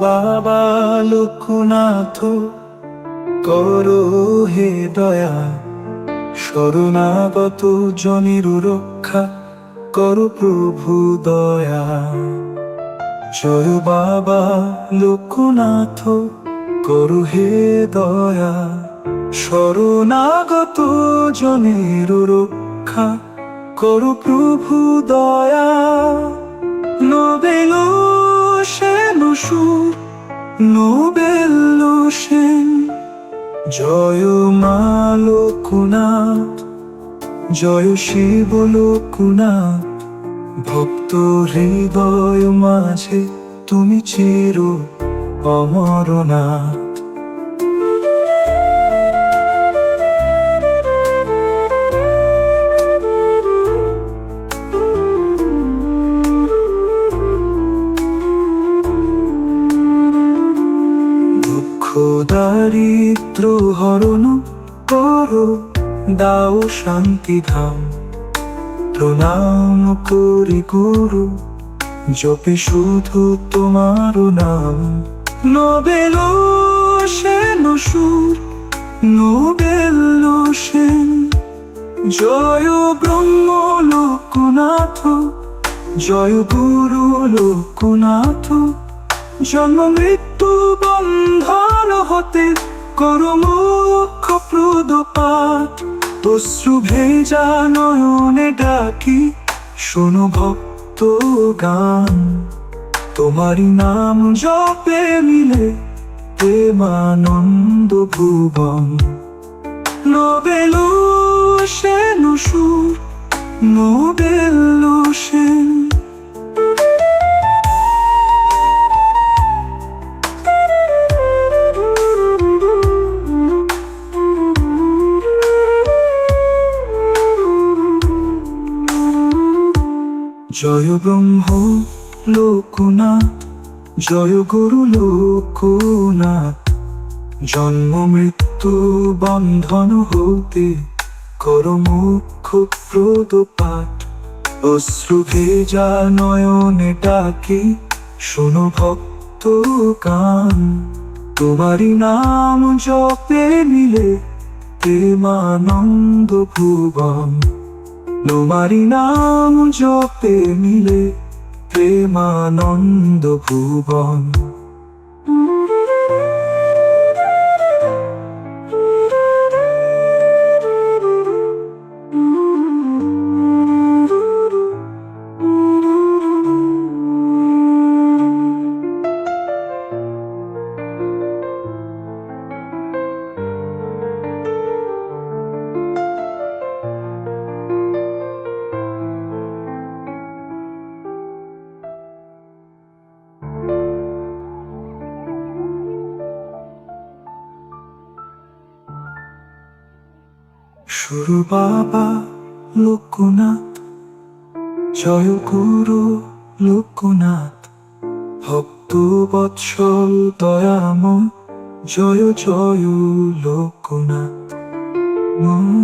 বাবা লোকনাথ করো হে দয়া, শরণাগত জনির রক্ষা, করো প্রভু দয়া। জয় বাবা লোকনাথ করু হে দয়া, শরণাগত জনের রক্ষা, করু প্রভু দয়া। নোবেল সেন সুর, নোবেল সেন। জয় মা লোকনাথ, জয় শিব লোকনাথ। ভক্ত হৃদয় মাঝে তুমি চির অমরনাথ। দারিদ্র হরণ করো, দাও শান্তি ধাম। প্রণাম করি গুরু, জপে শুধু তোমার নাম। নোবেল সেন সুর, নোবেল সেন। জয় ব্রহ্ম লোকনাথ, জয় গুরু লোকনাথ। জন্ম মৃত্যু বন্ধন হতে করমুখ প্রদপাত ভেজা নয়নে ডাকি, শোনো ভক্ত গান। তোমারই নাম জপে মিলে প্রেমানন্দ ভুবন। নোবেল সেন সুর, নোবেল সেন জয় ব্রহ্ম লোকনাথ জয় গুরু লোকনাথ জন্ম, মৃত্যু, বন্ধন হতে কর মুখ্য প্রদপাত। অশ্রু ভেজা নয়নে ডাকি, শোনো ভক্ত গান। তোমারই নাম জপে মিলে, প্রেমানন্দ ভুবন। তোমারই নাম জপে মিলে প্রেমানন্দ ভুবন। সুর বাবা লোকনাথ জয় গুরু লোকনাথ ভক্ত বৎসল দয়াম জয় জয় লোকনাথ মম,